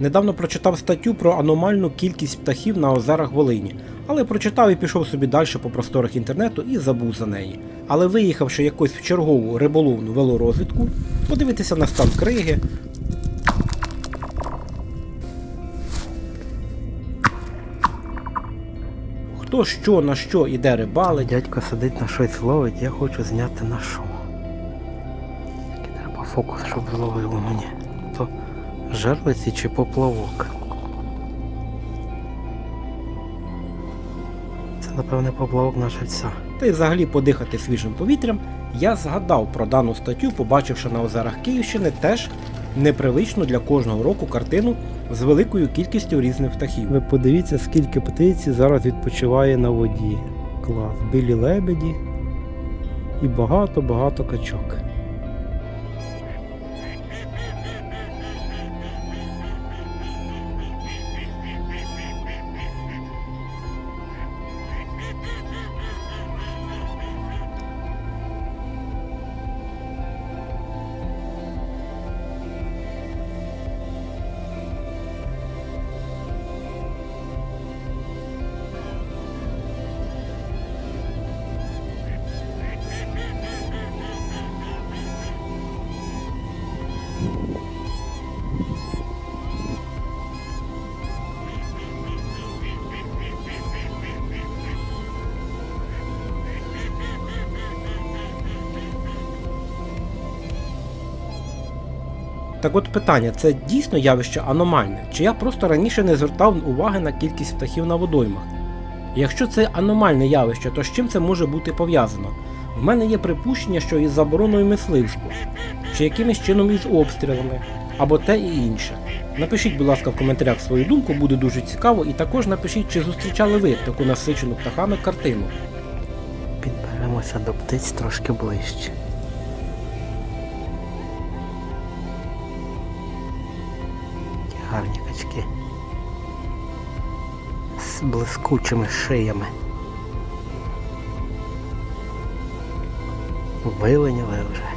Недавно прочитав статтю про аномальну кількість птахів на озерах Волині, але прочитав і пішов собі далі по просторах інтернету і забув за неї. Але виїхавши якось в чергову риболовну велорозвідку, подивитися на стан криги, хто що на що іде рибалить, Дядько сидить на щось ловить, я хочу зняти на. Тільки треба фокус, щоб зловило мені. Жерлиці чи поплавок. Це напевне поплавок на живця. та й взагалі подихати свіжим повітрям, я згадав про дану статтю, побачивши на озерах Київщини теж непривичну для кожного року картину з великою кількістю різних птахів. Ви подивіться, скільки птиці зараз відпочиває на воді. Клас. Білі лебеді і багато-багато качок. Так от питання, це дійсно явище аномальне, чи я просто раніше не звертав уваги на кількість птахів на водоймах? Якщо це аномальне явище, то з чим це може бути пов'язано? В мене є припущення, що із забороною мисливства, чи якимось чином із обстрілами, або те і інше. Напишіть, будь ласка, в коментарях свою думку, буде дуже цікаво, і також напишіть, чи зустрічали ви таку насичену птахами картину. Підберемося до птиць трошки ближче. Гарні качки. З блискучими шиями. Виленіли вже.